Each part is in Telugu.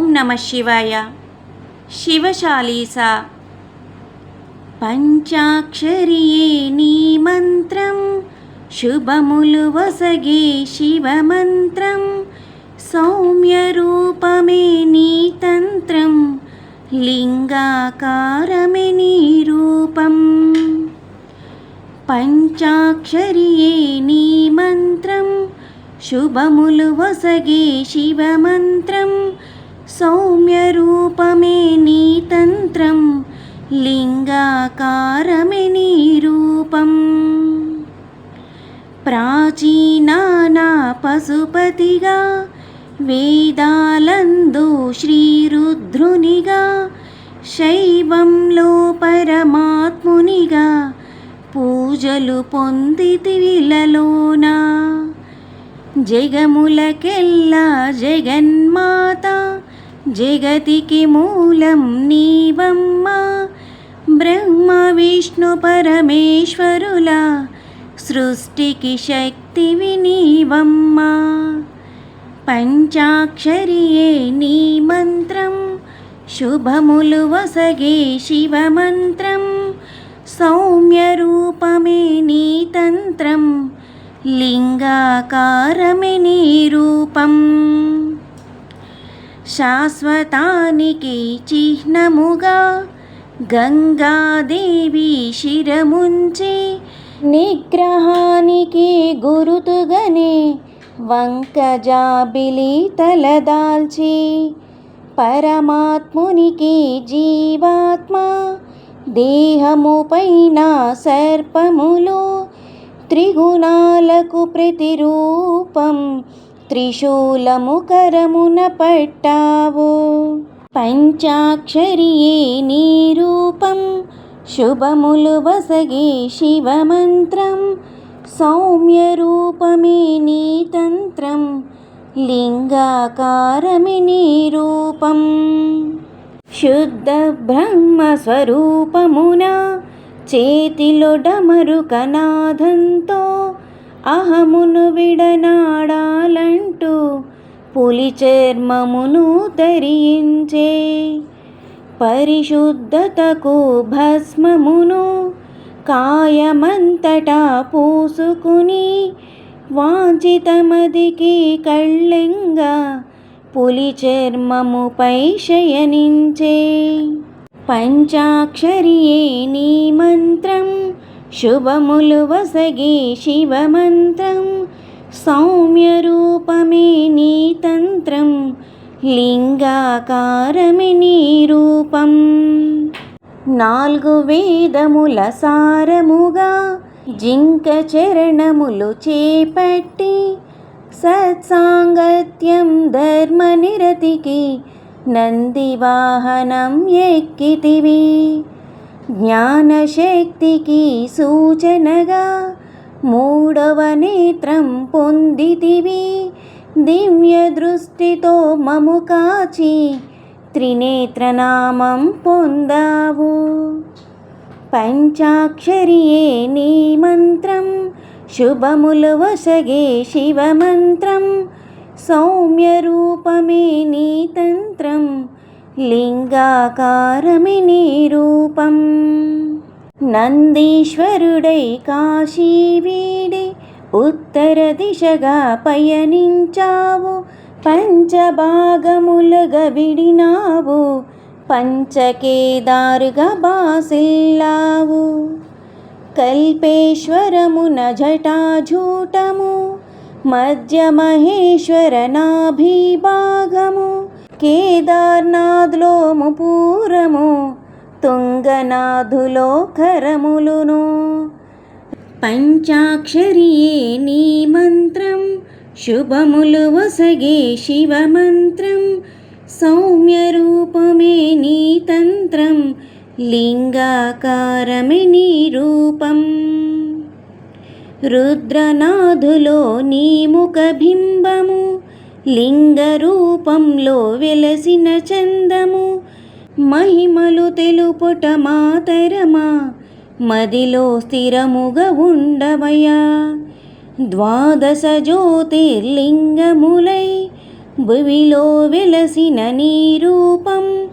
ఓం నమ శివాయ. శివశాలీస. పంచాక్షరియే నీ మంత్రం. శుభములు వసగే శివమంత్రం. సౌమ్య రూపమే నీ తంత్రం. లింగాకారమే నీ రూపం. పంచాక్షరియే నీ మంత్రం. శుభములు వసగే శివమంత్రం. సౌమ్య రూపమే నీ తంత్రం లింగాకారమే నీ రూపం. ప్రాచీనానా పశుపతిగా వేదాలందు శ్రీరుద్రునిగా శైవంలో పరమాత్మునిగా పూజలు పొందితివిలలోనా. జగములకెల్లా జగన్మాత జగతికి మూలం నీవమ్మ. బ్రహ్మ విష్ణు పరమేశ్వరుల సృష్టికి శక్తివి నీవమ్మ. పంచాక్షరియే నీ మంత్రం శుభములు వసగే శివమంత్రం సౌమ్య రూపమే నీ తంత్రం లింగాకారమే నీ రూపం. శాశ్వతానికి చిహ్నముగా గంగాదేవి శిరముంచి నిగ్రహానికి గురుతుగనే వంకజాబిలి తలదాల్చి పరమాత్మునికి జీవాత్మ దేహముపైన సర్పములు త్రిగుణాలకు ప్రతిరూపం త్రిశూలము కరమున పట్టావు. పంచాక్షరియే నీ రూపం శుభములు వసగే శివమంత్రం. సౌమ్య రూపమే నీ తంత్రం లింగాకారమి నీ రూపం. శుద్ధ బ్రహ్మస్వరూపమున చేతిలో డమరుకనాథంతో అహమును విడనాడాలంటూ పులి చర్మమును ధరించే పరిశుద్ధతకు భస్మమును కాయమంతటా పూసుకుని వాంఛితమదికి కళ్ళెంగా పులి చర్మముపై శయనించే. పంచాక్షరియే నీ మంత్రం శుభములు వసగి శివమంత్రం సౌమ్య రూపమే నీ తంత్రం లింగాకారమే నీ రూపం. నాలుగు వేదముల సారముగా జింక చరణములు చేపట్టి సత్సాంగత్యం ధర్మనిరతికి నందివాహనం ఎక్కితివి. జ్ఞానశక్తికి సూచనగా మూడవ నేత్రం పొందితివి. దివ్య దృష్టితో మము కాచి త్రినేత్రనామం పొందావు. పంచాక్షరియే నీ మంత్రం శుభములు వసగే శివమంత్రం. సౌమ్య రూపమే నీ తంత్రం లింగాకారమిని రూపం. నందీశ్వరుడై కాశీ వీడి ఉత్తర దిశగా పయనించావు. పంచభాగములుగా విడినావు. పంచకేదారుగా బాసిల్లావు. కల్పేశ్వరమున జటాజూటము మధ్య మహేశ్వర నాభిభాగము కేదార్నాథ్లో ముపూరము తుంగనాథులో కరములును. పంచాక్షరియే నీ మంత్రం శుభములు వసగే శివమంత్రం. సౌమ్య రూపమే నీ తంత్రం లింగాకారమే నీ రూపం. రుద్రనాథులో నీ ముఖ లింగ రూపంలో వెలసిన చందము మహిమలు తెలుపుట మాతరమా? మదిలో స్థిరముగా ఉండవయా? ద్వాదశ జ్యోతిర్లింగములై భువిలో వెలసిన నీ రూపం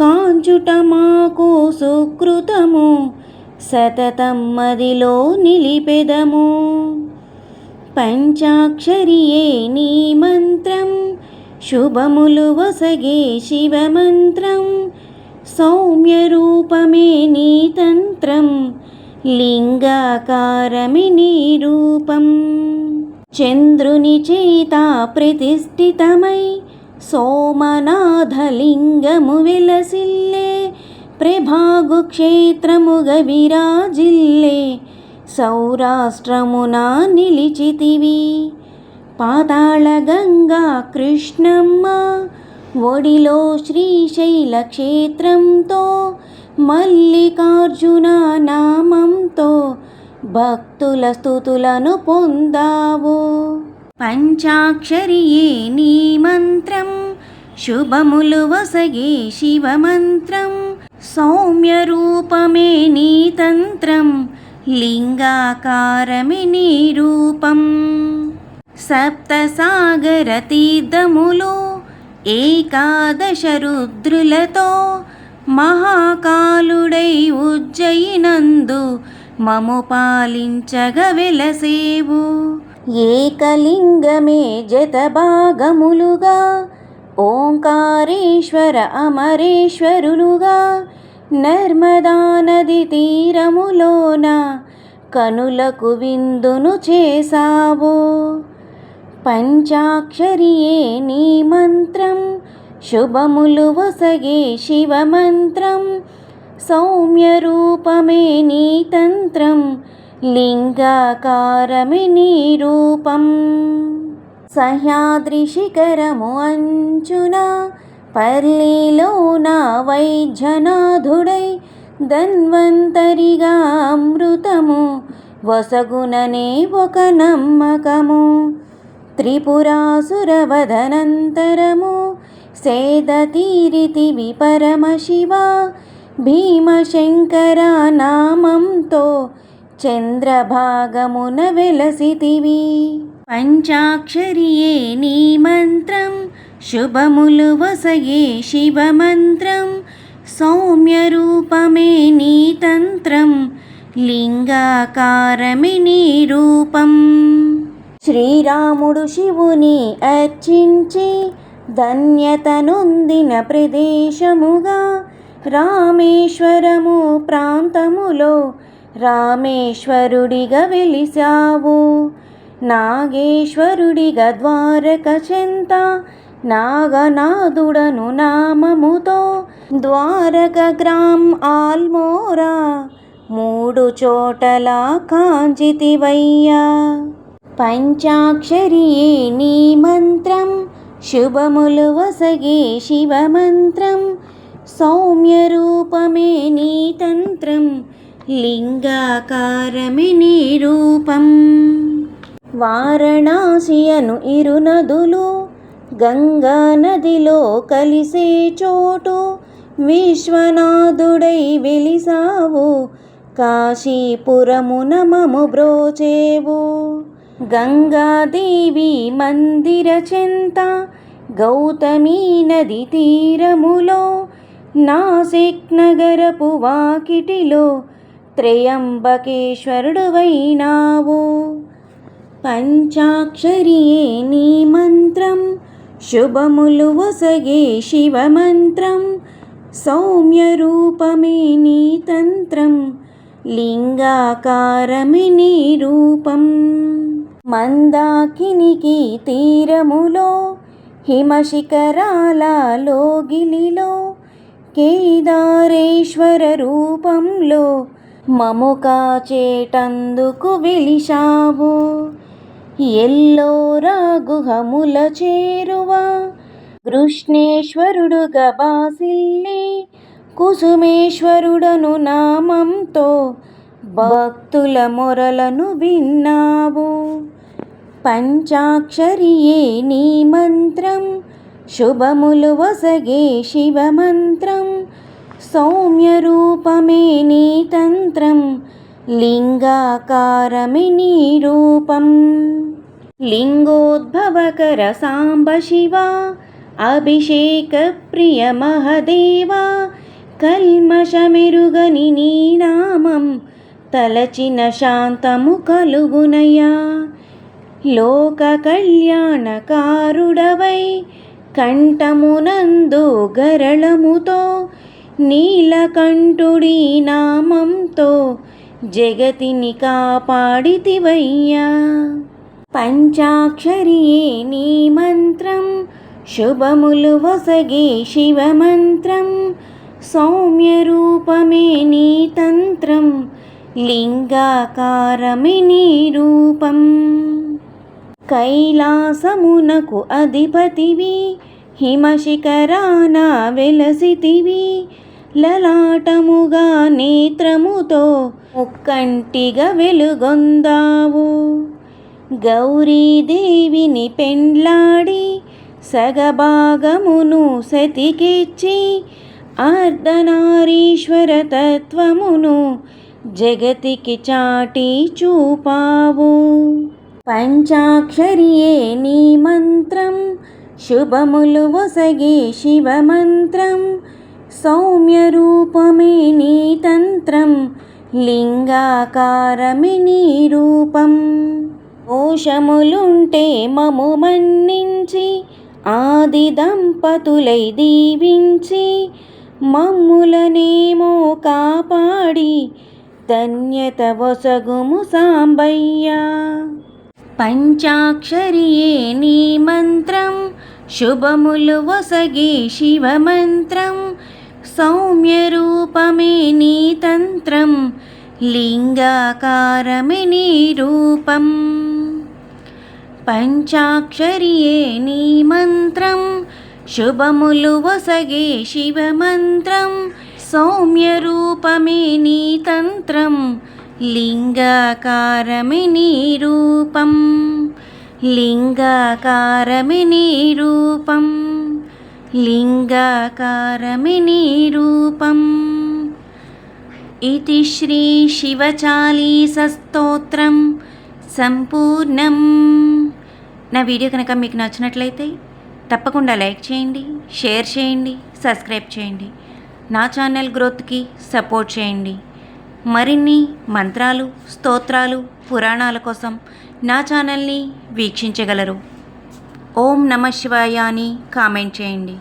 కాంచుట మాకు సుకృతము సతతం మదిలో నిలిపెదము. పంచాక్షరియే నీ మంత్రం. శుభములు వసగే శివమంత్రం. సౌమ్య రూపమే నీ తంత్రం. లింగాకారమి నీ రూపం. చంద్రుని చేత ప్రతిష్ఠితమై సోమనాథలింగము వెలసిల్లే. ప్రభాగు క్షేత్రముగ విరాజిల్లే. సౌరాష్ట్రమున నిలిచితివి. పాతాళ గంగా కృష్ణమ్మ ఒడిలో శ్రీశైల క్షేత్రంతో మల్లికార్జున నామంతో భక్తుల స్థుతులను పొందావు. పంచాక్షరియే నీ మంత్రం? శుభములు వసగే శివమంత్రం. సౌమ్య రూపమే నీ తంత్రం. లింగాకారమి నీ రూపం సప్తసాగర తీర్థములు ఏకాదశ రుద్రులతో మహాకాలుడై ఉజ్జయినందు మము పాలించగ వెలసేవు. ఏకలింగమే జత భాగములుగా ఓంకారేశ్వర అమరేశ్వరులుగా నర్మదా నది తీరములోన కనులకు విందును చేసావు పంచాక్షరియే నీ మంత్రం శుభములు వసగే శివమంత్రం. సౌమ్య రూపమే నీ తంత్రం లింగాకారమే నీ రూపం. సహ్యాద్రి శిఖరము అంచున పర్లిలోన వైద్యనాథుడై ధన్వంతరిగా అమృతము వసగుననే ఒక నమ్మకము. త్రిపురాసురవదనంతరము సేదతీరితివి పరమశివ భీమశంకర నామంతో చంద్రభాగమున వెలసితివి. పంచాక్షరియే నీ మంత్రం శుభములు వసయే శివమంత్రం సౌమ్య రూపమే నీ తంత్రం లింగాకారమి నీ రూపం. శ్రీరాముడు శివుని అర్చించి ధన్యతనొందిన ప్రదేశముగా రామేశ్వరము ప్రాంతములో రామేశ్వరుడిగా వెలిసావు నాగేశ్వరుడిగా ద్వారక చెంత నాగనాథుడను నామముతో ద్వారక గ్రామ్ ఆల్మోరా మూడు చోటల కాంచితివయ్యా పంచాక్షరియే నీ మంత్రం శుభములు వసగే శివమంత్రం. సౌమ్య రూపమే నీ తంత్రం లింగాకారమే నీ రూపం. వారణాసియను ఇరు నదులు గంగా నదిలో కలిసే చోటు విశ్వనాథుడై వెలిసావు. కాశీపురమున మము బ్రోచేవు. గంగాదేవి మందిర చెంత గౌతమీ నది తీరములో నాసిక్ నగరపు వాకిటిలో త్రయంబకేశ్వరుడు వైనావు పంచాక్షరియే నీ మంత్రం శుభములు వసగే శివమంత్రం సౌమ్య రూపమే నీ తంత్రం లింగాకారమే నీ రూపం. మందాకినికి తీరములో హిమశిఖరాలలో గిలిలో కేదారేశ్వర రూపంలో మము కాచేటందుకు వెలిశావు. ఎల్లోరా గుహముల చేరువ? కృష్ణేశ్వరుడుగా బాసిల్లి కుసుమేశ్వరుడను నామంతో భక్తుల మొరలను విన్నావు. పంచాక్షరియే నీ మంత్రం శుభములు వసగే శివమంత్రం సౌమ్య రూపమే నీ తంత్రం లింగాకారమి నీ రూపం. లింగోద్భవకర సాంబ శివ అభిషేక ప్రియ మహదేవా కల్మషమెరుగని నీ నామం తలచిన శాంతము కలుగునయ్యా లోక కళ్యాణకారుడవై కంఠమునందు గరళముతో నీలకంఠుడి నామంతో జగతిని కాపాడితివయ్యా. పంచాక్షరియే నీ మంత్రం శుభములు వసగే శివమంత్రం. సౌమ్య రూపమే నీ తంత్రం లింగాకారమే నీ రూపం. కైలాసమునకు అధిపతివి హిమశిఖరాన వెలసితివి లలాటముగా నేత్రముతో ఒక్కంటిగా వెలుగొందావు. గౌరీదేవిని పెండ్లాడి సగభాగమును సతికిచ్చి అర్ధనారీశ్వర తత్వమును జగతికి చాటి చూపావు. పంచాక్షరియే నీ మంత్రం శుభములు వసగే శివమంత్రం సౌమ్య రూపమే నీ తంత్రం లింగాకారమే నీ రూపం. దోషములుంటే మము మన్నించి ఆది దంపతులై దీవించి మమ్ములనేమో కాపాడి ధన్యత వసగుము సాంబయ్యా. పంచాక్షరియే నీ మంత్రం శుభములు వసగే శివమంత్రం సౌమ్య రూపమే నీ తంత్రం లింగాకారమే నీ రూపం. పంచాక్షరియే నీ మంత్రం శుభములు వసగే శివమంత్రం. సౌమ్య రూపమే నీ తంత్రం లింగాకారమే నీ రూపం. లింగాకారమే నీ రూపం. లింగాకారమే నీ రూపం. ఇది శ్రీ శివచాలీసస్తోత్రం సంపూర్ణం. నా వీడియో కనుక మీకు నచ్చినట్లయితే తప్పకుండా లైక్ చేయండి షేర్ చేయండి సబ్స్క్రైబ్ చేయండి. నా ఛానల్ గ్రోత్కి సపోర్ట్ చేయండి. మరిన్ని మంత్రాలు స్తోత్రాలు పురాణాల కోసం నా ఛానల్ని వీక్షించగలరు. ఓం నమ శివాయ అని కామెంట్ చేయండి.